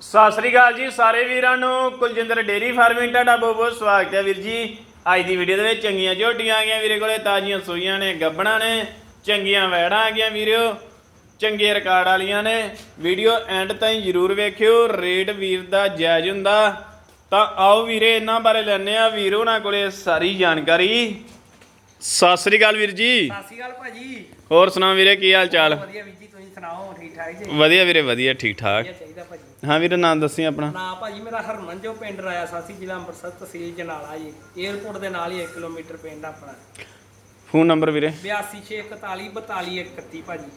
ਸਤਿ ਸ੍ਰੀ ਅਕਾਲ ਜੀ ਸਾਰੇ ਵੀਰਾਂ ਨੂੰ। ਕੁਲਜਿੰਦਰ ਡੇਰੀ ਫਾਰਮਿੰਗ, ਤੁਹਾਡਾ ਬਹੁਤ ਬਹੁਤ ਸਵਾਗਤ ਹੈ ਵੀਰ ਜੀ। ਅੱਜ ਦੀ ਵੀਡੀਓ ਦੇ ਵਿੱਚ ਚੰਗੀਆਂ ਝੋਟੀਆਂ ਆ ਗਈਆਂ ਵੀਰੇ ਕੋਲੇ, ਤਾਜ਼ੀਆਂ ਸੂਈਆਂ ਨੇ, ਗੱਬਣਾ ਨੇ, ਚੰਗੀਆਂ ਵੈੜਾਂ ਆ ਗਈਆਂ ਵੀਰਿਓ ਚੰਗੇ ਰਿਕਾਰਡ ਵਾਲੀਆਂ ਨੇ। ਵੀਡੀਓ ਐਂਡ ਤਾਈਂ ਜਰੂਰ ਵੇਖਿਓ ਰੇਟ ਵੀਰ ਦਾ ਜਾਇਜ਼ ਹੁੰਦਾ। ਤਾਂ ਆਓ ਵੀਰੇ, ਇਹਨਾਂ ਬਾਰੇ ਲੈਣੇ ਆ ਵੀਰੋ ਉਹਨਾਂ ਕੋਲੇ ਸਾਰੀ ਜਾਣਕਾਰੀ। ਸਤਿ ਸ੍ਰੀ ਅਕਾਲ ਵੀਰ ਜੀ। ਸਤਿ ਸ਼੍ਰੀ ਅਕਾਲ ਭਾਜੀ। ਹੋਰ ਸੁਣਾਓ ਵੀਰੇ ਕੀ ਹਾਲ ਚਾਲ? ਵਧੀਆ ਵੀਰ ਜੀ ਤੁਸੀਂ ਸੁਣਾਓ ਠੀਕ ਠਾਕ ਜੀ? ਵਧੀਆ ਵੀਰੇ ਵਧੀਆ ਠੀਕ ਠਾਕ। ਵਧੀਆ ਚਾਹੀਦਾ ਭਾਜੀ। ਹਾਂ ਵੀਰੇ ਨਾਮ ਦੱਸੀ ਆਪਣਾ। ਨਾ ਭਾਜੀ ਮੇਰਾ ਹਰਮਨ ਜੋ ਪਿੰਡ ਰਾਇਆ ਸਾਸੀ ਜ਼ਿਲ੍ਹਾ ਅੰਮ੍ਰਿਤਸਰ ਤਹਿਸੀਲ ਜਨਾਲਾ ਜੀ। 에ਅਰਪੋਰਟ ਦੇ ਨਾਲ ਹੀ 1 ਕਿਲੋਮੀਟਰ ਪਿੰਡ ਆਪਣਾ। ਫੋਨ ਨੰਬਰ ਵੀਰੇ? 8261422131 ਭਾਜੀ।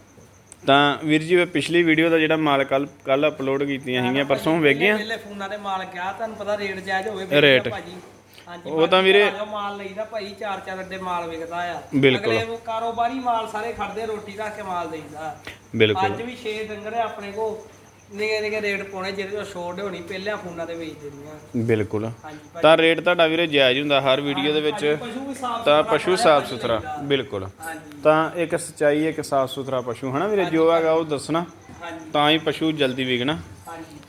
ਤਾਂ ਵੀਰ ਜੀ ਮੈਂ ਪਿਛਲੀ ਵੀਡੀਓ ਦਾ ਜਿਹੜਾ ਮਾਲ ਕੱਲ ਕੱਲ ਅਪਲੋਡ ਕੀਤੀਆਂ ਸੀਗੀਆਂ ਪਰਸੋਂ ਵੇਖ ਗਈਆਂ? ਪਹਿਲੇ ਫੋਨਾਂ ਦੇ ਮਾਲ ਗਿਆ ਤੁਹਾਨੂੰ ਪਤਾ ਰੇਟ ਜਾਇਜ਼ ਹੋਵੇ ਰੇਟ। ਭਾਜੀ। ਹਾਂਜੀ ਉਹ ਤਾਂ ਵੀਰੇ- ਮਾਲ ਲਈਦਾ ਭਾਈ ਚਾਰ ਚਾਰ ਅੱਡੇ ਮਾਲ ਵਿਕਦਾ ਆ। ਬਿਲਕੁਲ। ਅਗਲੇ ਕਾਰੋਬਾਰੀ ਮਾਲ ਸਾਰੇ ਖੜਦੇ ਰੋਟੀ ਰੱਖ ਕੇ ਮਾਲ ਦੇਈਦਾ। ਬਿਲਕੁਲ। ਅੱਜ ਵੀ 6 ਡੰਗਰ ਆ ਆਪਣੇ ਕੋ ਨਿਗੇ ਨਿਗੇ ਰੇਟ ਪਾਉਣੇ ਜਿਹਦੇ ਤੋਂ ਛੋਟ ਹੋਣੀ ਪਹਿਲਾਂ ਫੋਨਾਂ ਤੇ ਵੇਚ ਦਿੰਦੀਆਂ ਬਿਲਕੁਲ। ਤਾਂ ਰੇਟ ਤੁਹਾਡਾ ਵੀਰੇ ਜਾਇਜ਼ ਹੁੰਦਾ ਹਰ ਵੀਡੀਓ ਦੇ ਵਿੱਚ। ਤਾਂ ਪਸ਼ੂ ਸਾਫ਼ ਸੁਥਰਾ ਬਿਲਕੁਲ। ਤਾਂ ਇੱਕ ਸਚਾਈ ਇੱਕ ਸਾਫ਼ ਸੁਥਰਾ ਪਸ਼ੂ ਹਨਾ ਵੀਰੇ? ਜੋ ਹੈਗਾ ਉਹ ਦੱਸਣਾ। ਤਾਂ ਹੀ ਪਸ਼ੂ ਜਲਦੀ ਵਿਕਣਾ।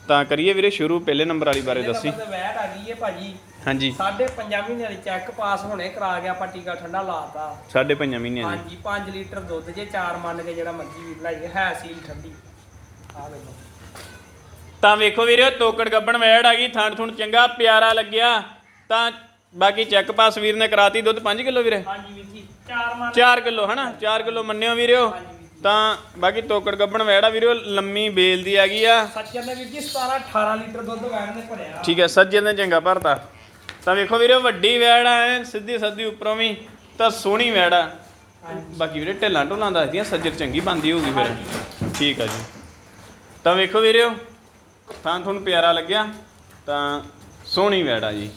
ਤਾਂ ਕਰੀਏ ਵੀਰੇ ਸ਼ੁਰੂ ਪਹਿਲੇ ਨੰਬਰ ਵਾਲੀ ਬਾਰੇ ਦੱਸੀ। ਵੈਟ ਆ ਗਈ ਹੈ ਭਾਜੀ। ਹਾਂਜੀ। ਸਾਢੇ ਪੰਜਾਂ ਮਹੀਨਿਆਂ ਦੀ ਚੈੱਕ ਪਾਸ ਹੋਣੇ ਕਰਾ ਗਿਆ ਆਪਾਂ ਟੀਕਾ ਠੰਡਾ ਲਾਤਾ। ਸਾਢੇ ਪੰਜਾਂ ਮਹੀਨਿਆਂ ਦੀ। ਹਾਂਜੀ 5 ਲੀਟਰ ਦੁੱਧ ਜੇ ਚਾਰ ਮੰਨ ਕੇ ਜਿਹੜਾ ਮਰਜ਼ੀ ਵੀ ਲਾਈਏ ਹੈ ਸੀਲ ਠੰਡੀ। ਆ ਵੇਖੋ। ਤਾਂ ਵੇਖੋ ਵੀਰੇ ਤੋਕੜ ਗੱਬਣ ਵੈੜ ਆ ਗਈ ਥਣ ਥੁਣ ਚੰਗਾ ਪਿਆਰਾ ਲੱਗਿਆ। ਤਾਂ ਬਾਕੀ ਚੈੱਕ ਪਾਸ ਵੀਰ ਨੇ ਕਰਾਤੀ ਦੁੱਧ 5 ਕਿਲੋ ਵੀਰੇ? ਹਾਂਜੀ ਵੀਰ ਜੀ ਚਾਰ ਮੰਨ 4 ਕਿਲੋ ਹਨਾ? 4 ਕਿਲੋ ਮੰਨਿਓ ਵੀਰਿਓ ਤਾਂ ਬਾਕੀ ਤੋਕੜ ਗੱਬਣ ਵੈੜਾ ਵੀਰਿਓ ਲੰਮੀ ਬੇਲ ਦੀ ਆ ਗਈ ਆ। ਸੱਚਰ ਨੇ ਵੀਰ ਜੀ 17 18 ਲੀਟਰ ਦੁੱਧ ਵੈਣ ਨੇ ਭਰਿਆ। ਠੀਕ ਹੈ ਸੱਜੇ ਨੇ ਚੰਗਾ ਭਰਤਾ। ਤਾਂ ਵੇਖੋ ਵੀਰੇ ਵੱਡੀ ਵੈੜ ਐਨ ਸਿੱਧੀ ਸੱਧੀ ਉੱਪਰੋਂ ਵੀ ਤਾਂ ਸੋਹਣੀ ਵੈੜ ਆ। ਬਾਕੀ ਵੀਰੇ ਢਿੱਲਾਂ ਢੁੱਲਾਂ ਦੱਸਦੀਆਂ ਸੱਜਰ ਚੰਗੀ ਬੰਦੀ ਹੋਊਗੀ ਫਿਰ। ਠੀਕ ਆ ਜੀ। ਤਾਂ ਵੇਖੋ ਵੀਰਿਓ ਤਾਂ ਤੁਹਾਨੂੰ ਪਿਆਰਾ ਲੱਗਿਆ ਤਾਂ ਸੋਹਣੀ ਵੈੜ ਆ ਜੀ।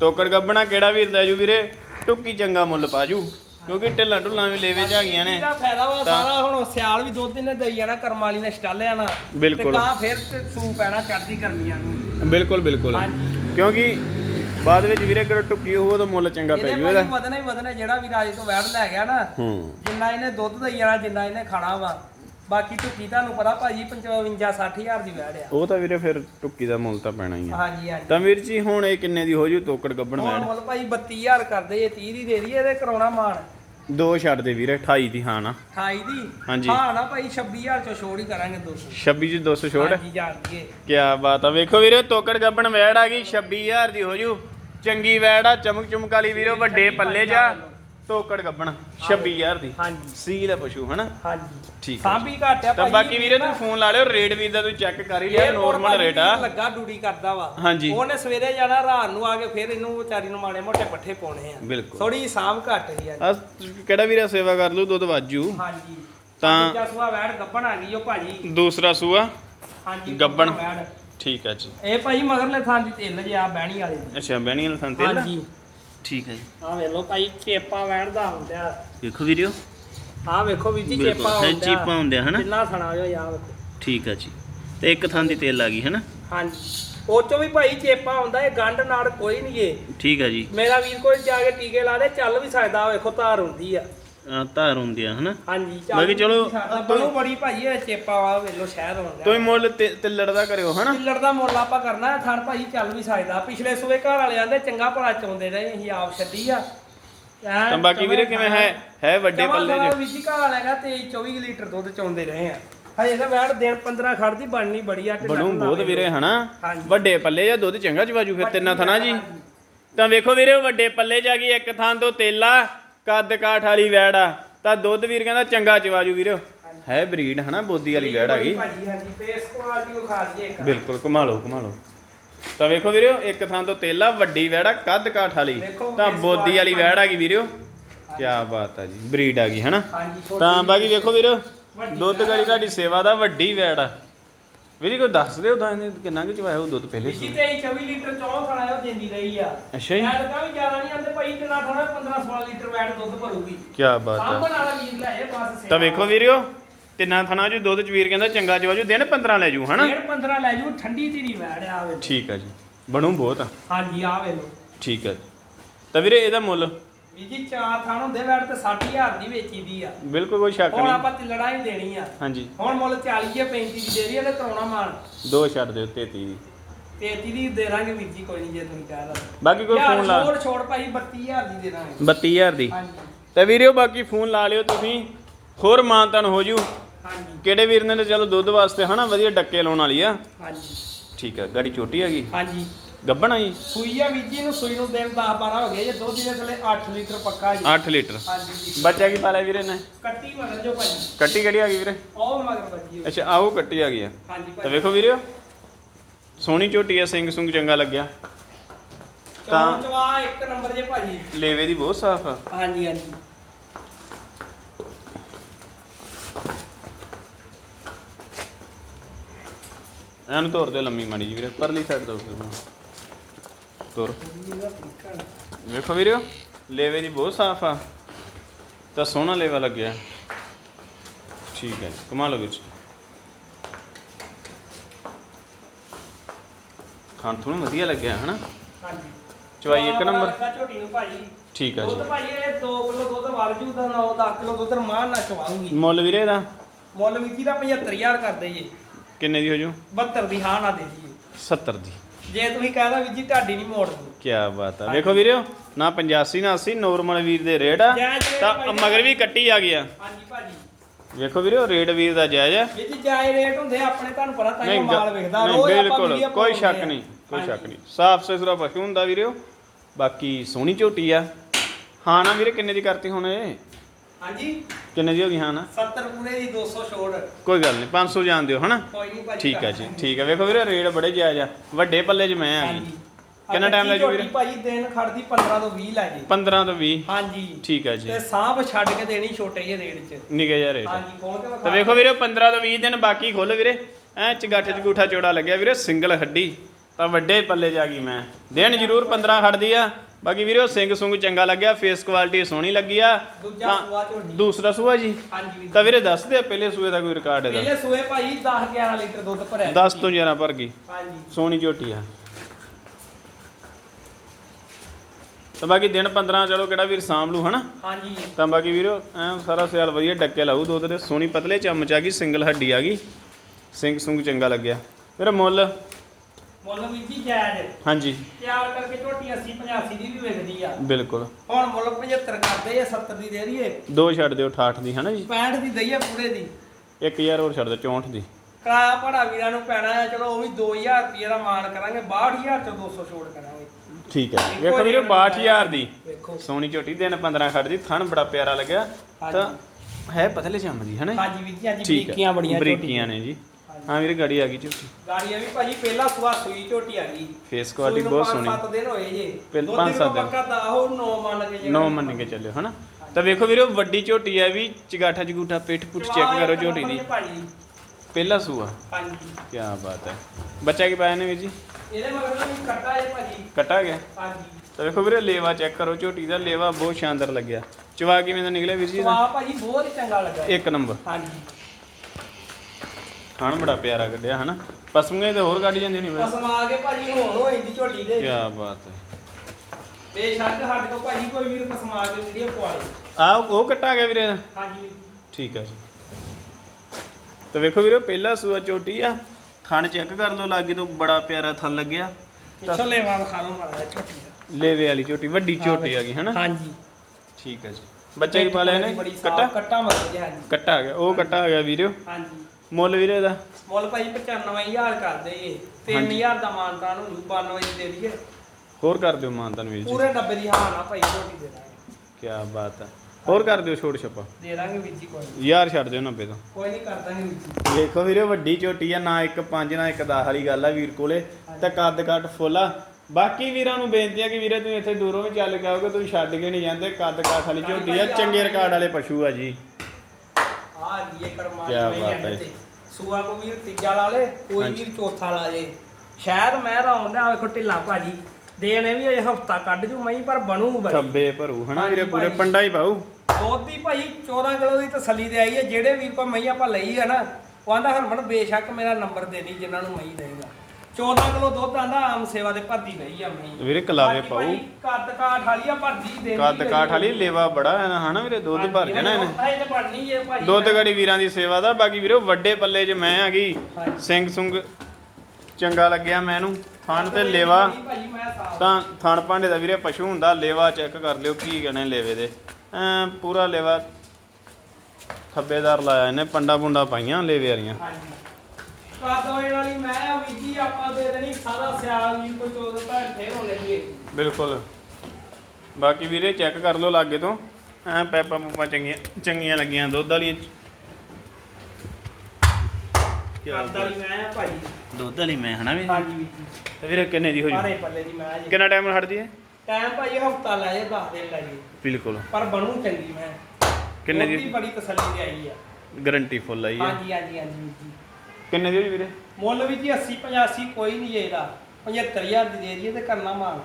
ਤੋਕੜ ਗੱਬਣਾ ਕਿਹੜਾ ਵੀਰ ਦਾ ਜੂ ਵੀਰੇ? ਟੁੱਕੀ ਚੰਗਾ ਮੁੱਲ ਪਾਜੂ ਕਿਉਂਕਿ ਢਿੱਲਾਂ ਢੁੱਲਾਂ ਵੀ ਲੇਵੇ ਚ ਆ ਗਈਆਂ ਨੇ। ਇਹਦਾ ਫਾਇਦਾ ਵਾ ਸਾਰਾ ਹੁਣ ਸਿਆਲ ਵੀ ਦੁੱਧ ਇਹਨੇ ਦਈ ਜਾਣਾ ਕਰਮ ਵਾਲੀ ਨੇ ਸਟਾਲਿਆ ਨਾ ਬਿਲਕੁਲ। ਤੇ ਫਿਰ ਤੇ ਪੈਣਾ ਚੜਦੀ ਗਰਮੀਆਂ ਨੂੰ। ਬਿਲਕੁਲ ਬਿਲਕੁਲ। ਕਿਉਂਕਿ ਬਾਅਦ ਵਿੱਚ ਵੀਰੇ ਕਿਹੜਾ ਟੁੱਕੀ ਹੋਊ ਤਾਂ ਮੁੱਲ ਚੰਗਾ ਪੈ ਇਹਦੇ ਜੂ ਭਾਈ ਇਹਦਾ ਵਧਣਾ ਹੀ ਵਧਣਾ ਜਿਹੜਾ ਵੀ ਰਾਜੇ ਤੋਂ ਵੈੜ ਲੈ ਗਿਆ ਨਾ ਹੂੰ। ਜਿੰਨਾ ਇਹਨੇ ਦੁੱਧ ਦਈ ਜਾਣਾ ਜਿੰਨਾ ਇਹਨੇ ਖਾਣਾ ਵਾ। ਬਾਕੀ ਢੁੱਕੀ ਤੁਹਾਨੂੰ ਪਤਾ ਭਾਜੀ 55 60000 ਦੀ ਵੈੜ ਆ। ਉਹ ਤਾਂ ਵੀਰੇ ਫਿਰ ਟੁੱਕੀ ਦਾ ਮੁੱਲ ਤਾਂ ਪੈਣਾ ਹੀ ਆ। ਹਾਂਜੀ ਹਾਂਜੀ। ਤਾਂ ਵੀਰ ਜੀ ਹੁਣ ਇਹ ਕਿੰਨੇ ਦੀ ਹੋ ਜੂ? ਤੋਕੜ ਗੱਬਣ ਹੁਣ ਮੁੱਲ ਭਾਈ 32000 ਕਰਦੇ ਇਹ 30 ਦੀ ਦੇ ਦੀ ਇਹਦੇ ਕਰਾਉਣਾ ਮਾਨ ਦੋ ਛੱਡ ਦੇ ਵੀਰੇ 28 ਦੀ ਹਾਂ ਨਾ। 28 ਦੀ? ਹਾਂਜੀ। ਹਾਂ ਨਾ ਭਾਈ 26000 ਚੋਂ ਛੋੜ ਹੀ ਕਰਾਂਗੇ 200 26 ਜੀ 200 ਛੋੜ। ਹਾਂਜੀ ਜਾਣ ਦੀਏ ਕੀ ਬਾਤ ਆ। ਵੇਖੋ ਵੀਰੇ ਤੋਕੜ ਗੱਬਣ ਵੈੜ ਆ ਗਈ 26000 ਦੀ ਹੋ ਜੂ। ਚੰਗੀ ਵੈੜ ਆ ਚਮਕ ਚਮਕ ਵਾਲੀ ਵੀਰੋ ਵੱਡੇ ਪੱਲੇ ਜਾ। ਤੋਕੜ ਗੱਬਣ 26000 ਦੀ। ਹਾਂਜੀ। ਸੀਲ ਹੈ ਪਸ਼ੂ ਹਨਾ? ਹਾਂਜੀ। ਠੀਕ ਹੈ ਸਾਂਭੀ ਘੱਟ ਆ ਤਾਂ ਭਾਈ ਬਾਕੀ ਵੀਰੇ ਤੂੰ ਫੋਨ ਲਾ ਲਿਓ ਰੇਟ ਵੀਰ ਦਾ ਤੂੰ ਚੈੱਕ ਕਰ ਹੀ ਲਿਆ ਨੋਰਮਲ ਰੇਟ ਆ। ਲੱਗਾ ਡਿਊਟੀ ਕਰਦਾ ਵਾ। ਹਾਂਜੀ। ਉਹਨੇ ਸਵੇਰੇ ਜਾਣਾ ਰਾਤ ਨੂੰ ਆ ਕੇ ਫਿਰ ਇਹਨੂੰ ਵਿਚਾਰੀ ਨੂੰ ਮਾੜੇ ਮੋਟੇ ਪੱਠੇ ਪਾਉਣੇ ਆ। ਬਿਲਕੁਲ। ਥੋੜੀ ਸਾਂਭ ਘੱਟ ਹੀ ਆ ਆ ਕਿਹੜਾ ਵੀਰੇ ਸੇਵਾ ਕਰ ਲੂ ਦੁੱਧ ਵਾਜੂ। ਹਾਂਜੀ। ਤਾਂ- ਤਾਂ ਸੂਆ ਵੈੜ ਗੱਬਣ ਆ ਗਈ ਉਹ ਭਾਜੀ। ਦੂਸਰਾ ਸੂਆ ਹਾਂਜੀ ਗੱਭਣ। ਵੈੜ। ਠੀਕ ਹੈ ਜੀ। ਇਹ ਭਾਜੀ ਮਗਰਲੇ ਥਾਂ ਦੀ ਤਿੰਨ ਜਿਆ ਬਹਿਣੀ ਵਾਲੀ। ਅੱਛਾ ਬੈਣੀਆਂ ਲਥਾਂ ਤੇਲ? ਹਾਂਜੀ। ਠੀਕ ਹੈ ਜੀ। ਆ ਵੇਖ ਲਓ ਭਾਈ ਚੇਪਾ ਵੈੜ ਦਾ ਹੁੰਦਾ ਵੇਖੋ ਵੀਡੀਓ ਆ ਵੇਖੋ ਵੀਰ ਜੀ ਬਿਲਕੁਲ ਚੇਪਾ ਹੈ। ਹੁੰਦਾ ਚੀਪਾਂ ਹੁੰਦੇ ਆ, ਹਨਾ? ਕਿੰਨਾ ਥਣਾ ਜੋ ਯਾ ਵੇਖੋ ਠੀਕ ਹੈ ਜੀ। ਤੇ ਇੱਕ ਥਾਂ ਦੀ ਤੇਲ ਆ ਗਈ ਹੈ ਨਾ ਹਾਂਜੀ। ਉਹ ਚੋਂ ਵੀ ਭਾਈ ਚੇਪਾ ਹੁੰਦਾ ਇਹ ਗੰਢ ਨਾੜ ਕੋਈ ਨਹੀਂ ਏ। ਠੀਕ ਹੈ ਜੀ। ਮੇਰਾ ਵੀਰ ਕੋਲ ਜਾ ਕੇ ਟੀਕੇ ਲਾ ਦੇ ਚੱਲ ਵੀ ਸਕਦਾ ਵੇਖੋ ਧਾਰ ਹੁੰਦੀ ਆ। ਆ ਧਾਰ ਹੁੰਦੀ ਆ ਹਨਾ? ਹਾਂਜੀ ਬਾਕੀ ਚਲੋ, ਬਣੂ ਬੜੀ ਭਾਈ ਇਹ ਚੇਪਾ ਵਾ ਵੇਲੋ ਸ਼ਹਿਰ ਹੁੰਦਾ ਤੋਈ ਮੁੱਲ ਤੇ- ਤਿੱਲੜ ਦਾ ਕਰਿਓ ਹਨਾ? ਕਿੱਲਰ ਦਾ ਮੁੱਲ ਆਪਾਂ ਕਰਨਾ ਥਣ ਭਾਈ ਚੱਲ ਵੀ ਸਕਦਾ। ਪਿਛਲੇ ਸੂਏ ਘਰ ਵਾਲਿਆਂ ਦੇ ਚੰਗਾ ਭਲਾ ਚਾਉਂਦੇ ਰਹੇ ਅਸੀਂ ਆਪ ਛੱਡੀ ਆ। ਐਨ ਤਾਂ ਬਾਕੀ ਵੀਰੇ ਕਿਵੇਂ ਹੈ? ਹੈ ਵੱਡੇ ਜਮਾਂ ਪੱਲੇ ਸਾਰਾ ਚ ਹੀ ਘਰ 23 24 ਲੀਟਰ ਦੁੱਧ ਚਾਉਂਦੇ ਰਹੇ ਆ। ਹਜੇ ਤਾਂ ਵੈੜ ਦਿਨ 15 ਖੜਦੀ ਬਣਨੀ ਬੜੀ ਆ ਢਿੱਲਾਂ ਬਣੂ ਢੁੱਲਾਂ ਬਹੁਤ ਵੀਰੇ ਹਨਾ? ਹਾਂਜੀ। ਵੱਡੇ ਪੱਲੇ ਜਾਂ ਦੁੱਧ ਚੰਗਾ ਚਵਾਜੂ ਫਿਰ ਤਿੰਨਾਂ ਥਣਾ ਜੀ। ਤਾਂ ਵੇਖੋ ਵੀਰੇ ਵੱਡੇ ਪੱਲੇ ਜਾ ਗਈ ਇੱਕ ਥਾਂ ਤੋਂ ਤੇਲਾ। ਕੱਦ ਕਾਠ ਵਾਲੀ ਵੈੜ ਆ ਤਾਂ ਦੁੱਧ ਵੀਰ ਕਹਿੰਦਾ ਚੰਗਾ ਚਵਾਜੂ ਵੀਰੋ। ਹੈ ਬਰੀਡ ਹਨਾ ਬੋਦੀ ਵਾਲੀ ਵੈੜ ਆ ਗਈ। ਭਾਜੀ ਹਾਂਜੀ ਫੇਸ ਕੁਆਲਿਟੀ ਉਹ ਖਾ ਲਈਏ ਇੱਕ ਬਿਲਕੁਲ ਘੁਮਾ ਲਓ ਘੁਮਾ ਲਓ ਤਾਂ ਵੇਖੋ ਵੀਰੋ ਇੱਕ ਥਾਂ ਤੋਂ ਤੇਲਾ ਵੱਡੀ ਵੈੜ ਆ ਕੱਦ ਕਾਠ ਵਾਲੀ। ਤਾਂ ਬੋਦੀ ਵਾਲੀ ਵੈੜ ਆ ਗਈ ਵੀਰੋ। ਕੀ ਬਾਤ ਆ ਜੀ ਬਰੀਡ ਆ ਗਈ ਹਨਾ। ਤਾਂ ਬਾਕੀ ਵੇਖੋ ਵੀਰੋ ਦੁੱਧ ਗਾੜੀ ਤੁਹਾਡੀ ਸੇਵਾ ਦਾ ਵੱਡੀ ਵੈੜ ਆ। ਵੀਰੇ ਕੋਈ ਦੱਸ ਦਿਓ ਤਾਂ ਇਹਨੇ ਕਿੰਨਾ ਕੁ ਚਵਾਇਆ ਉਹ ਦੁੱਧ ਪਹਿਲੇ ਜੀ 23 24 ਲੀਟਰ ਚੌਂ ਖਾਣਾ ਉਹ ਦਿੰਦੀ ਰਹੀ ਆ। ਅੱਛਾ ਜੀ। ਮੈਂ ਤਾਂ ਵੀ ਜ਼ਿਆਦਾ ਨਹੀਂ ਆਂਦੇ ਭਾਈ ਕਿੰਨਾ ਥੋੜਾ 15 16 ਲੀਟਰ ਵੈਟ ਦੁੱਧ ਭਰੂਗੀ। ਕੀ ਬਾਤ ਆ ਸਾਂਭਣ ਵਾਲਾ ਵੀਰ ਲੈ ਇਹ ਬਸ ਸੇਵਾ। ਤਾਂ ਵੇਖੋ ਵੀਰਿਓ ਤਿੰਨਾਂ ਥਣਾ ਚ ਦੁੱਧ ਚ ਵੀਰ ਕਹਿੰਦਾ ਚੰਗਾ ਚਵਾਜੂ ਦਿਨ 15 ਲੈ ਜੂ ਹਨਾ? ਡੇਢ 15 ਲੈ ਜੂ ਠੰਡੀ ਧੀਰੀ ਵੈੜ ਆ ਵੇ ਠੀਕ ਆ ਜੀ ਬਣੂ ਬਹੁਤ ਆ। ਹਾਂਜੀ ਆ ਵੇ ਲੋ ਠੀਕ ਆ ਤਾਂ ਵੀਰੇ ਇਹਦਾ ਮੁੱਲ? ਵੀ ਜੀ ਚਾਰ ਥਾਣ ਹੁੰਦੇ ਵੈਟ ਤੇ 60000 ਦੀ ਵੇਚੀ ਦੀ ਆ। ਬਿਲਕੁਲ ਕੋਈ ਸ਼ੱਕ ਹੁਣ ਨਹੀਂ। ਆਪਾਂ ਤਿਲੜਾ ਹੀ ਦੇਣੀ ਆ। ਹਾਂਜੀ। ਹੁਣ ਮੁੱਲ 40 ਜਾਂ 35 ਦੀ ਦੇ ਰਹੀ ਆ ਤੇ ਕਰਾਉਣਾ ਮਾਨ ਦੋ ਛੱਡ ਦਿਓ 33 ਦੀ। 33 ਦੀ ਦੇ ਦਾਂਗੇ ਵੀਰ ਜੀ ਕੋਈ ਨਹੀਂ ਜੇ ਤੁਸੀਂ ਕਹਿ ਦੋ ਬਾਕੀ ਕੋਈ ਫੋਨ ਲਾ ਛੋੜ ਛੋੜ ਭਾਈ 32000 ਦੀ ਦੇ ਦਾਂਗੇ। 32000 ਦੀ। ਹਾਂਜੀ। ਤੇ ਵੀਰਿਓ ਬਾਕੀ ਫੋਨ ਲਾ ਲਿਓ ਤੁਸੀਂ। ਹੋਰ ਮਾਨਤਨ ਹੋ ਜੂ। ਹਾਂਜੀ। ਕਿਹੜੇ ਵੀਰ ਨੇ ਤੇ ਚਲੋ ਦੁੱਧ ਵਾਸਤੇ ਹਨਾ ਵਧੀਆ ਡੱਕੇ ਲਾਉਣ ਵਾਲੀ ਆ। ਹਾਂਜੀ। ਠੀਕ ਹੈ ਗਾੜੀ ਛੋਟੀ ਹੈਗੀ ਹਾਂਜੀ। ਗੱਬਣ ਆਈ ਸੂਈ ਆ ਵੀਰ ਜੀ ਨੂੰ ਸੂਈ ਨੂੰ ਦਿਨ 10 12 ਹੋ ਗਏ ਜੇ ਦੁੱਧ ਦੇ ਥੱਲੇ 8 ਲੀਟਰ ਪੱਕਾ ਜੀ। 8 ਲੀਟਰ। ਹਾਂਜੀ ਜੀ। ਬੱਚਾ ਕੀ ਪਾਲਿਆ ਵੀਰੇ ਨੇ ਕੱਟੀ ਮਗਰ ਜੋ ਭਾਜੀ। ਕੱਟੀ ਕਿਹੜੀ ਆ ਗਈ ਵੀਰੇ? ਉਹ ਮਗਰ ਬੱਜੀ। ਅੱਛਾ ਆਓ ਕੱਟੀ ਆ ਗਈ ਆ। ਹਾਂਜੀ ਤਾਂ ਵੇਖੋ ਵੀਰਿਓ ਸੋਹਣੀ ਝੋਟੀ ਆ ਸਿੰਘ ਸੁੰਗ ਚੰਗਾ ਲੱਗਿਆ। ਤਾਂ- ਚਵਾ ਇੱਕ ਨੰਬਰ ਜੇ ਭਾਜੀ। ਲੇਵੇ ਦੀ ਬਹੁਤ ਸਾਫ਼ ਆ। ਹਾਂਜੀ ਹਾਂਜੀ। ਇਹਨੂੰ ਤੋਰ ਦੇ ਲੰਮੀ ਮਾੜੀ ਜੀ ਵੀਰੇ ਪਰਲੀ ਸਾਈਡ ਤੋਂ ਤੋਰ। ਵੇਖੋ ਵੀਰਿਓ ਲੇਵੇ ਦੀ ਬਹੁਤ ਸਾਫ਼ ਆ। ਤਾਂ ਸੋਹਣਾ ਲੇਵਾ ਲੱਗਿਆ। ਠੀਕ ਹੈ ਕਮਾਲ ਹੋ ਵਿੱਚ ਖਾਣ ਤੁਹਾਨੂੰ ਵਧੀਆ ਲੱਗਿਆ ਹਨਾ? ਹਾਂਜੀ। ਚਵਾਈ ਇੱਕ ਨੰਬਰ। ਲੱਗਾ ਝੋਟੀ ਨੂੰ ਭਾਜੀ। ਠੀਕ ਆ ਜੀ। ਦੁੱਧ ਭਾਜੀ ਇਹ 2 ਕਿਲੋ ਦੁੱਧ ਵਰ ਜੂ ਦਾ 9 10 ਕਿਲੋ ਦੁੱਧ ਰਮਾਨ ਨਾਲ ਚਵਾਉਂਗੀ। ਮੁੱਲ ਵੀਰੇ ਦਾ ਮੁੱਲ ਵੀਰ ਜੀ ਦਾ 75000 ਕਰਦੇ ਜੀ ਕਿੰਨੇ ਦੀ ਹੋ ਜੂ? 72 ਦੀ ਹਾਂ ਨਾ ਦੇ ਜੀ 70 ਦੀ। ਜੇ ਤੁਸੀਂ ਕਹਿੰਦਾ ਵੀਰ ਜੀ ਢਾਡੀ ਨਹੀਂ ਮੋੜਦੀ ਕੀ ਬਾਤ ਆ। ਵੇਖੋ ਵੀਰਿਓ ਨਾ 85 ਨਾ 80 ਨੋਰਮਲ ਵੀਰ ਦੇ ਰੇਟ ਆ। ਜਾਇਜ਼ ਤਾਂ ਭਾਈ। ਮਗਰ ਵੀ ਕੱਟੀ ਆ ਗਿਆ ਹਾਂਜੀ ਭਾਜੀ। ਵੇਖੋ ਵੀਰਿਓ ਰੇਟ ਵੀਰ ਦਾ ਜਾਇਜ਼ ਆ। ਵੀਰ ਜੀ ਜਾਇ ਰੇਟ ਹੁੰਦੇ ਆ, ਆਪਣੇ ਤੁਹਾਨੂੰ ਪਤਾ ਤਾਂ ਹੀ ਮਾਲ ਵੇਖਦਾ। ਨਹੀਂ, ਰੋਜ਼ ਆਪਾਂ ਬਿਲਕੁਲ ਕੋਈ ਪਾਉਂਦੇ ਸ਼ੱਕ ਆ। ਨਹੀਂ ਕੋਈ ਸ਼ੱਕ। ਨਹੀਂ। ਸਾਫ਼ ਸੁਥਰਾ ਪਸ਼ੂ ਹੁੰਦਾ ਵੀਰਿਓ। ਬਾਕੀ ਸੋਹਣੀ ਝੋਟੀ ਆ। ਹਾਂ ਨਾ ਵੀਰੇ ਕਿੰਨੇ ਦੀ ਕਰਤੀ ਹੁਣ ਇਹ? ਹਾਂਜੀ। ਕਿੰਨੇ ਦੀ ਹੋ ਗਈ? ਹਾਂ ਨਾ। 70 ਪੂਰੇ ਦੀ 200 ਛੋੜ ਕੋਈ ਗੱਲ ਨਹੀਂ 500 ਜਾਣ ਦਿਓ ਹਨਾ? ਕੋਈ ਨਹੀਂ ਭਾਜੀ ਠੀਕ ਆ ਜੀ ਠੀਕ ਆ। ਵੇਖੋ ਵੀਰੇ ਰੇਟ ਬੜੇ ਜਾਇਜ਼ ਆ। ਵੱਡੇ ਪੱਲੇ 'ਚ ਮੈਂ ਆ ਗਈ। ਕਿੰਨਾ time ਲੱਗ ਜੂ ਵੀਰੇ? ਭਾਜੀ ਦਿਨ ਖੜਦੀ 15 ਤੋਂ 20 ਲੈ ਜੀ। 15 ਤੋਂ 20 ਹਾਂਜੀ। ਠੀਕ ਆ ਜੀ। ਤੇ ਸਾਂਭ ਛੱਡ ਕੇ ਦੇਣੀ ਛੋਟੇ ਜਿਹੇ ਰੇਟ 'ਚ। ਨਿਕੇ ਜਿਹਾ ਰੇਟ। ਹਾਂਜੀ ਖੋਲ ਕੇ ਤਾਂ ਵੇਖੋ ਵੀਰੇ 15 ਤੋਂ 20 ਦਿਨ ਬਾਕੀ ਖੁੱਲ ਵੀਰੇ। ਐ ਚਗਾਠੇ ਚ ਗੂਠਾ ਚੋੜਾ ਲੱਗਿਆ ਵੀਰੇ ਸਿੰਗਲ ਹੱਡੀ। ਤਾਂ ਵੱਡੇ ਪੱਲੇ ਜਾ ਗਈ ਮੈਂ। ਦਿਨ ਜ਼ਰੂਰ 15 ਖੜਦੀ ਆ। ਬਾਕੀ ਵੀਰੇ ਉਹ ਸਿੰਘ ਸੁੰਗ ਚੰਗਾ ਲੱਗਿਆ ਫੇਸ ਕੁਆਲਿਟੀ ਸੋਹਣੀ ਲੱਗੀ ਆ। ਦੂਜਾ ਤਾਂ ਸੂਆ ਝੋਟੀ ਦੂਸਰਾ ਸੂਆ ਜੀ? ਹਾਂਜੀ ਵੀਰ ਤਾਂ ਵੀਰੇ ਦੱਸ ਦੇ ਪਹਿਲੇ ਸੂਏ ਦਾ ਕੋਈ ਰਿਕਾਰਡ ਇਹਦਾ। ਪਹਿਲੇ ਸੂਏ ਭਾਈ 10 11 ਲੀਟਰ ਦੁੱਧ ਭਰਿਆ 10 ਤੋਂ 11 ਭਰ ਗਈ। ਹਾਂਜੀ। ਸੋਹਣੀ ਝੋਟੀ ਆ। ਤਾਂ ਬਾਕੀ ਦਿਨ 15 ਚਲੋ ਕਿਹੜਾ ਵੀਰ ਸਾਂਭ ਲੂ ਹਨਾ? ਹਾਂਜੀ। ਤਾਂ ਬਾਕੀ ਵੀਰੋ ਐ ਸਾਰਾ ਸਿਆਲ ਵਧੀਆ ਡੱਕੇ ਲਾਊ ਦੁੱਧ ਦੇ ਸੋਹਣੀ ਪਤਲੇ ਚਮਚ ਆ ਗਈ ਸਿੰਗਲ ਹੱਡੀ ਆ ਗਈ। ਸਿੰਘ ਸੁੰਗ ਚੰਗਾ ਲੱਗਿਆ। ਮੇਰਾ ਮੁੱਲ? ਮੁੱਲ ਵੀਰ ਜੀ ਜਾਇਜ਼ ਹਾਂਜੀ। ਤਿਆਰ ਕਰਕੇ ਝੋਟੀ 80 85 ਦੀ ਵੀ ਵਿਕਦੀ ਆ। ਬਿਲਕੁਲ। ਹੁਣ ਮੁੱਲ 75 ਕਰਦੇ ਆ 70 ਦੀ ਦੇ ਦਈਏ। ਦੋ ਛੱਡ ਦਿਓ 68 ਦੀ ਹਨਾ ਜੀ? 65 ਦੀ ਦਈਏ ਪੂਰੇ ਦੀ। 1000 ਹੋਰ ਛੱਡ ਦਿਓ 64 ਦੀ। ਕਿਰਾਇਆ ਭਾੜਾ ਵੀਰਾਂ ਨੂੰ ਪੈਣਾ ਆ ਚਲੋ ਉਹ ਵੀ 2000 ਰੁਪਏ ਦਾ ਮਾਨ ਕਰਾਂਗੇ 62000 ਚੋਂ 200 ਛੋੜ ਕਰਾਂਗੇ। ਠੀਕ ਹੈ। ਵੇਖੋ ਵੀਰੋ 62000 ਦੀ। ਵੇਖੋ। ਸੋਹਣੀ ਝੋਟੀ ਦਿਨ 15 ਖੜਦੀ ਥਣ ਬੜਾ ਪਿਆਰਾ ਲੱਗਿਆ। ਤਾਂ ਹੈ ਪਤਲੇ ਚਮ ਦੀ ਹਨਾ ਹਾਂਜੀ ਵੀਰ ਜੀ ਹਾਂਜੀ ਠੀਕ ਬਰੀਕੀਆਂ ਬੜੀਆਂ ਬਰੀਕੀਆਂ ਨੇ ਜੀ। ਹਾਂ ਵੀਰੇ ਗਾੜੀ ਆ ਗਈ ਝੋਟੀ। ਗਾੜੀਆਂ ਵੀ ਭਾਜੀ ਪਹਿਲਾ ਸੁਆ ਸੂਈ ਝੋਟੀ ਆ ਗਈ। ਫੇਸ ਕੁਆਲਿਟੀ ਬਹੁਤ ਸੋਹਣੀ। 7 ਦਿਨ ਹੋਏ ਜੇ। ਪਹਿਲ- ਦੁੱਧ ਪੰਜ ਵੀ ਸੱਤ ਦਿਨ। ਪੱਕਾ ਦਾ ਉਹ 9 ਮੰਨ ਕੇ ਜੇ ਨੌ ਮੰਨ ਕੇ ਚੱਲਿਓ ਹਨਾ? ਤਾਂ ਵੇਖੋ ਵੀਰੋ ਵੱਡੀ ਝੋਟੀ ਹੈ ਵੀ ਚਗਾਠਾ ਜਗੂਠਾ ਪਿੱਠ ਪੁੱਠ ਚੈੱਕ ਕਰੋ ਝੋਟੀ ਦੀ। ਪਹਿਲਾ ਸੂਆ। ਹਾਂਜੀ। ਕੀ ਬਾਤ ਹੈ। ਬੱਚਾ ਕੀ ਪਾਇਆ ਨੇ ਵੀਰ ਜੀ? ਇਹਦੇ ਮਗਰ ਵੀ ਕੱਟਾ ਹੈ ਭਾਜੀ। ਕੱਟਾ ਗਿਆ? ਹਾਂਜੀ। ਤਾਂ ਵੇਖੋ ਵੀਰੇ ਲੇਵਾ ਚੈੱਕ ਕਰੋ ਝੋਟੀ ਦਾ ਲੇਵਾ ਬਹੁਤ ਸ਼ਾਨਦਾਰ ਲੱਗਿਆ। ਚਵਾ ਕਿਵੇਂ ਦਾ ਨਿਕਲਿਆ ਵੀਰ ਜੀ ਦਾ ਸੁਆ ਭਾਜੀ ਬਹੁਤ ਚੰਗਾ ਲੱਗਾ। ਇੱਕ ਨੰਬਰ। ਹਾਂਜੀ। ਖਾਣ ਬੜਾ ਪਿਆਰਾ ਕੱਢਿਆ ਹਨਾ? ਪਸਮੀਆਂ ਤੇ ਹੋਰ ਕੱਢ ਜਾਂਦੇ ਨਹੀਂ ਬਸ ਪਸਮ ਆ ਕੇ ਭਾਜੀ ਹੁਣ ਹੋਈ ਦੀ ਝੋਟੀ ਦੇ। ਕੀ ਬਾਤ ਹੈ। ਬੇਸ਼ੱਕ ਸਾਡੇ ਕੋਲ ਭਾਜੀ ਕੋਈ ਵੀਰ ਪਸਮ ਆ ਕੇ ਵੀਡੀਓ ਪਵਾਏ ਆ ਉਹ ਕੱਟਾ ਗਿਆ ਵੀਰੇ। ਹਾਂਜੀ। ਠੀਕ ਹੈ ਜੀ। ਤਾਂ ਵੇਖੋ ਵੀਰੇ ਪਹਿਲਾ ਸੂਆ ਝੋਟੀ ਆ। ਖਾਣ ਚੈੱਕ ਕਰ ਲਓ ਲਾਗੇ ਤੋਂ ਬੜਾ ਪਿਆਰਾ ਥਣ ਲੱਗਿਆ। ਪਿੱਛੋਂ ਲੈਵਾ ਵਿਖਾ ਲਓ ਝੋਟੀ ਦਾ। ਲੇਵੇ ਵਾਲੀ ਝੋਟੀ ਵੱਡੀ ਝੋਟੀ ਆ ਗਈ ਹਨਾ? ਹਾਂਜੀ। ਠੀਕ ਹੈ ਜੀ। ਬੱਚਾ ਕੀ ਪਾ ਲਿਆ ਨੇ ਬੜੀ ਸਾਫ਼ ਕੱਟਾ? ਕੱਟਾ ਮਰ ਗਿਆ ਹਾਂਜੀ ਕੱਟਾ ਆ ਗਿਆ ਉਹ ਕੱਟਾ ਆ ਗਿਆ ਵੀਰਿਓ ਹਾਂਜੀ। ਮੁੱਲ ਵੀਰੇ ਦਾ ਮੁੱਲ ਭਾਈ 95000 ਕਰਦੇ ਏ 3000 ਦਾ ਮਾਨਤਾ ਨੂੰ 92 ਦੀ ਦੇ ਦਈਏ। ਹੋਰ ਕਰ ਦਿਓ ਮਾਨਤਨ ਵੀਰ ਜੀ। ਪੂਰੇ ਡੱਬੇ ਦੀ ਹਾਂ ਨਾ ਭਾਈ ਝੋਟੀ ਦੇ ਦਾਂਗੇ। ਕੀ ਬਾਤ ਹੈ ਹੋਰ ਕਰ ਦਿਓ ਛੋੜ ਛਪਾ। ਦੇ ਦਾਂਗੇ ਵੀਰ ਜੀ ਕੋਈ ਨੀ। ਯਾਰ ਛੱਡ ਦਿਓ 90 ਤੋਂ। ਕੋਈ ਨਹੀਂ ਕਰ ਦਾਂਗੇ ਵੀਰ ਜੀ। ਵੇਖੋ ਵੀਰੇ ਵੱਡੀ ਝੋਟੀ ਆ ਨਾ ਇੱਕ ਪੰਜ ਨਾ ਇੱਕ 10 ਵਾਲੀ ਗੱਲ ਆ ਵੀਰ ਕੋਲੇ। ਤੇ ਕੱਦ ਕੱਟ ਫੁੱਲ ਆ। ਬਾਕੀ ਵੀਰਾਂ ਨੂੰ ਬੇਨਤੀ ਆ ਕਿ ਵੀਰੇ ਤੁਸੀਂ ਇੱਥੇ ਦੂਰੋਂ ਵੀ ਚੱਲ ਕੇ ਆਓਗੇ ਤੁਸੀਂ ਛੱਡ ਕੇ ਨਹੀਂ ਜਾਂਦੇ। ਕੱਦ ਕੱਟ ਵਾਲੀ ਝੋਟੀ ਆ ਚੰਗੇ ਰਿਕਾਰਡ ਵਾਲੇ ਪਸ਼ੂ ਆ ਜੀ। ਆ ਕਰਮਾ ਕਿਆ ਬਾਤ ਹੈ। ਤੇ। ਸੂਆ ਕੋ ਵੀਰ ਤੀਜਾ ਲਾ ਲੇ ਕੋਈ ਹਾਂਜੀ। ਵੀਰ ਚੌਥਾ ਲਾ ਜੇ ਸ਼ਾਇਦ ਮੈਂ ਤਾਂ ਆਉਂਦਾ ਵੇਖੋ ਢਿੱਲਾ ਭਾਜੀ ਦੇਣੇ ਵੀ ਇਹ ਹਫਤਾ ਕੱਢ ਜੂ ਮੈਂ ਪਰ ਬਣੂ ਬੜੀ ਖੱਬੇ ਭਰੂ ਹਨਾ ਵੀਰੇ ਪੂਰੇ। ਪੰਡਾ ਹੀ ਪਾਉ ਦੁੱਧ ਦੀ ਭਾਈ 14 ਕਿਲੋ ਦੀ ਤਸੱਲੀ ਤੇ ਆਈ ਹੈ ਜਿਹੜੇ ਵੀਰ ਕੋ ਮਈ ਆਪਾਂ ਲਈ ਹੈ ਨਾ ਉਹ ਆਂਦਾ ਹਰਮਨ ਬੇਸ਼ੱਕ ਮੇਰਾ ਨੰਬਰ ਦੇ ਦੀ ਜਿਨ੍ਹਾਂ ਨੂੰ ਮਈ ਦੇਗਾ 14 ਕਿਲੋ ਦੁੱਧ ਆਂਦਾ ਆਮ ਸੇਵਾ ਦੇ ਭਰਦੀ ਨਹੀਂ ਮਹੀਂ ਵੀਰੇ ਕਲਾਵੇ ਬਾਕੀ ਪਾਉ ਕੱਦ ਕਾਠ ਵਾਲੀ ਆ ਭਰਦੀ ਦੇ ਕੱਦ ਕਾਠ ਵਾਲੀ ਲੇਵਾ ਬੜਾ ਹੈ ਨਾ ਹਨਾ ਵੀਰੇ? ਦੁੱਧ ਭਰ ਜਾਣਾ ਇਹਨੇ। ਇਹ ਤੇ ਬਣਨੀ ਹੈ ਭਾਈ। ਦੁੱਧ ਗੜੀ ਵੀਰਾਂ ਦੀ ਸੇਵਾ ਦਾ ਬਾਕੀ ਵੀਰੇ ਵੱਡੇ ਪੱਲੇ 'ਚ ਮੈਂ ਆ ਗਈ। ਹਾਂਜੀ। ਸਿੰਘ ਸੁੰਗ ਚੰਗਾ ਲੱਗਿਆ ਮੈਨੂੰ ਥਣ ਤੇ ਲੇਵਾ। ਭਾਈ ਮੈਂ ਸਾਫ਼ ਤਾਂ ਥਣ ਭਾਂਡੇ ਦਾ ਵੀਰੇ ਪਸ਼ੂ ਹੁੰਦਾ ਲੇਵਾ ਚੈੱਕ ਕਰ ਲਿਓ ਕੀ ਕਹਣੇ ਲੇਵੇ ਦੇ। ਐ ਪੂਰਾ ਲੇਵਾ ਖੱਬੇਦਾਰ ਲਾਇਆ ਇਹਨੇ ਪੰਡਾ ਪੁੰਡਾ ਪਾਈਆਂ ਲੇਵੇ ਵਾਲੀਆਂ। ਹਾਂਜੀ। ਕਾਦੋਏ ਵਾਲੀ ਮੈਂ ਵੀ ਜੀ ਆਪਾਂ ਦੇ ਦੇਣੀ ਸਾਰਾ ਸਿਆਲ ਵੀ ਕੋਈ 14 ਭੈਣ ਫੇਰ ਹੋ ਲੈਂਦੀ ਬਿਲਕੁਲ। ਬਾਕੀ ਵੀਰੇ ਚੈੱਕ ਕਰ ਲਓ ਲਾਗੇ ਤੋਂ। ਐ ਪੈਪਾਂ ਪੂਪਾਂ ਚੰਗੀਆਂ ਚੰਗੀਆਂ ਲੱਗੀਆਂ ਦੁੱਧ ਵਾਲੀਆਂ ਕੱਦ ਵਾਲੀ ਮੈਂ ਆ ਭਾਈ। ਦੁੱਧ ਵਾਲੀ ਮੈਂ ਹਨਾ ਵੀ ਹਾਂਜੀ ਵੀ ਜੀ। ਤੇ ਵੀਰੇ ਕਿੰਨੇ ਦੀ ਹੋ ਸਾਰੇ ਜੂ ਪੱਲੇ ਦੀ ਮੈਂ ਜੀ। ਕਿੰਨਾ ਟਾਈਮ ਹਟਦੀ ਹੈ ਟਾਈਮ ਭਾਈ ਹਫਤਾ ਲੈ ਜੇ 10 ਦਿਨ ਲੈ ਜੇ। ਬਿਲਕੁਲ। ਪਰ ਬਣੂ ਚੰਗੀ ਮੈਂ। ਕਿੰਨੇ ਉਹਦੀ ਦੀ ਬੜੀ ਤਸੱਲੀ ਤੇ ਆਈ ਆ। ਗਾਰੰਟੀ ਫੁੱਲ ਆਈ ਹੈ ਹਾਂਜੀ ਹਾਂਜੀ ਹਾਂਜੀ ਵੀਰ ਜੀ। ਕਿੰਨੇ ਦੀ ਹੋਈ ਵੀਰੇ? ਮੁੱਲ ਵੀ ਜੀ 80 85 ਕੋਈ ਨਹੀਂ ਇਹਦਾ 75000 ਦੀ ਦੇ ਦਈਏ ਤੇ ਕਰਨਾ ਮਾਲ।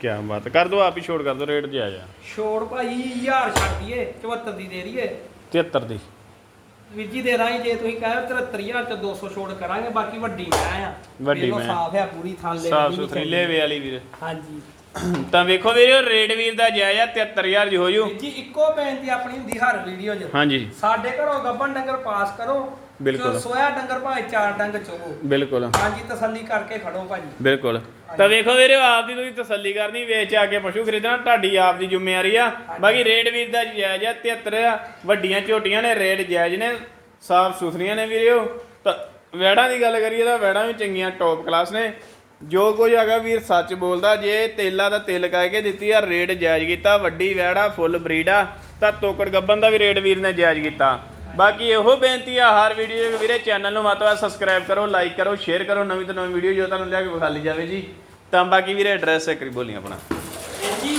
ਕੀ ਬਾਤ ਕਰ ਦੋ ਆਪ ਹੀ ਛੋੜ ਕਰ ਦੋ ਰੇਟ ਜਿਆ ਜਾ ਛੋੜ ਭਾਈ 1000 ਛੱਡ ਦਈਏ 74 ਦੀ ਦੇ ਦਈਏ। 73 ਦੀ। ਵੀਰ ਜੀ ਦੇ ਰਾਹੀਂ ਜੇ ਤੁਸੀਂ ਕਹੋ 73000 ਚ 200 ਛੋੜ ਕਰਾਂਗੇ ਬਾਕੀ ਵੱਡੀ ਮੈਂ ਆ। ਵੱਡੀ ਮੈਂ। ਸਾਫ਼ ਆ ਪੂਰੀ ਥਾਂ ਲੈ ਸਾਫ਼ ਸੁਥਰੀ ਲੇਵੇ ਵਾਲੀ ਵੀਰੇ। ਹਾਂਜੀ। ਤਾਂ ਵੇਖੋ ਵੀਰੇ ਰੇਟ ਵੀਰ ਦਾ ਜਾਇਜ਼ ਆ 73000 ਦੀ ਹੋ ਜੂ ਜੀ ਇੱਕੋ ਬੇਨਤੀ ਆਪਣੀ ਹੁੰਦੀ ਹਰ ਵੀਡੀਓ 'ਚ। ਹਾਂਜੀ। ਸਾਡੇ ਘਰੋਂ ਗੱਬਨ ਡੰਗਰ ਪਾਸ ਕਰੋ ਬਿਲਕੁਲ। ਸੋਇਆ ਡੰਗਰ ਭਾਵੇਂ ਚਾਰ ਡੰਗ ਚੋਵੋ। ਬਿਲਕੁਲ। ਹਾਂਜੀ ਤਸੱਲੀ ਕਰਕੇ ਖੜੋ ਭਾਜੀ। ਬਿਲਕੁਲ। ਤਾਂ ਵੇਖੋ ਵੀਰੇ ਆਪ ਦੀ ਤੁਸੀਂ ਤਸੱਲੀ ਕਰਨੀ ਵੇਚ ਆ ਕੇ ਪਸ਼ੂ ਖਰੀਦਣਾ ਤੁਹਾਡੀ ਆਪ ਦੀ ਜ਼ਿੰਮੇਵਾਰੀ ਆ। ਬਾਕੀ ਰੇਟ ਵੀਰ ਦਾ ਜਾਇਜ਼ ਆ 73 ਆ। ਵੱਡੀਆਂ ਝੋਟੀਆਂ ਨੇ ਰੇਟ ਜਾਇਜ਼ ਨੇ ਸਾਫ਼ ਸੁਥਰੀਆਂ ਨੇ ਵੀਰਿਓ ਤਾਂ ਵੈੜਾਂ ਦੀ ਗੱਲ ਕਰੀਏ ਤਾਂ ਵੈੜਾਂ ਵੀ ਚੰਗੀਆਂ ਟੌਪ ਕਲਾਸ ਨੇ। ਜੋ ਕੁਝ ਹੈਗਾ ਵੀਰ ਸੱਚ ਬੋਲਦਾ ਜੇ ਤੇਲਾ ਦਾ ਤਿਲ ਕਹਿ ਕੇ ਦਿੱਤੀ ਆ ਰੇਟ ਜਾਇਜ਼ ਕੀਤਾ। ਵੱਡੀ ਵੈੜਾ ਫੁੱਲ ਬਰੀਡ ਆ। ਤਾਂ ਤੋਕੜ ਗੱਬਨ ਦਾ ਵੀ ਰੇਟ ਵੀਰ ਨੇ ਜਾਇਜ਼ ਕੀਤਾ। ਬਾਕੀ ਇਹੋ ਬੇਨਤੀ ਆ ਹਰ ਵੀਡੀਓ ਦੇ ਵੀਰੇ ਚੈਨਲ ਨੂੰ ਮਾਤਵਾ ਸਬਸਕ੍ਰਾਈਬ ਕਰੋ ਲਾਈਕ ਕਰੋ ਸ਼ੇਅਰ ਕਰੋ ਨਵੀਂ ਤੋਂ ਨਵੀਂ ਵੀਡੀਓ ਜੋ ਤੁਹਾਨੂੰ ਲਿਆ ਕੇ ਵਿਖਾ ਲਈ ਜਾਵੇ ਜੀ। ਤਾਂ ਬਾਕੀ ਵੀਰੇ ਐਡਰੈਸ ਇੱਕ ਵਾਰੀ ਬੋਲੀ ਆਪਣਾ। ਜੀ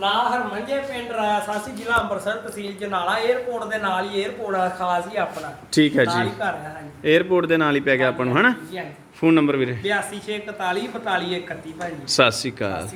ਲਾ ਹਰਮੰਜੇ ਪਿੰਡ ਰਾਇਆ ਸਾਸੀ ਜ਼ਿਲ੍ਹਾ ਅੰਮ੍ਰਿਤਸਰ ਤਹਿਸੀਲ ਜਨਾਲਾ 에어ਪੋਰਟ ਦੇ ਨਾਲ ਹੀ 에어ਪੋਰਟ ਆ ਖਾਸ ਹੀ ਆਪਣਾ। ਠੀਕ ਹੈ ਜੀ। ਨਾਲ ਹੀ ਘਰ ਹੈ ਹਾਂਜੀ। 에어ਪੋਰਟ ਦੇ ਨਾਲ ਹੀ ਪੈ ਗਿਆ ਆਪਾਂ ਨੂੰ ਹਨਾ? ਜੀ ਹਾਂਜੀ। ਫੋਨ ਨੰਬਰ ਵੀਰੇ। 8261444431 ਭਾਈ ਜੀ। ਸਤਿ ਸ਼੍ਰੀ ਅਕਾਲ।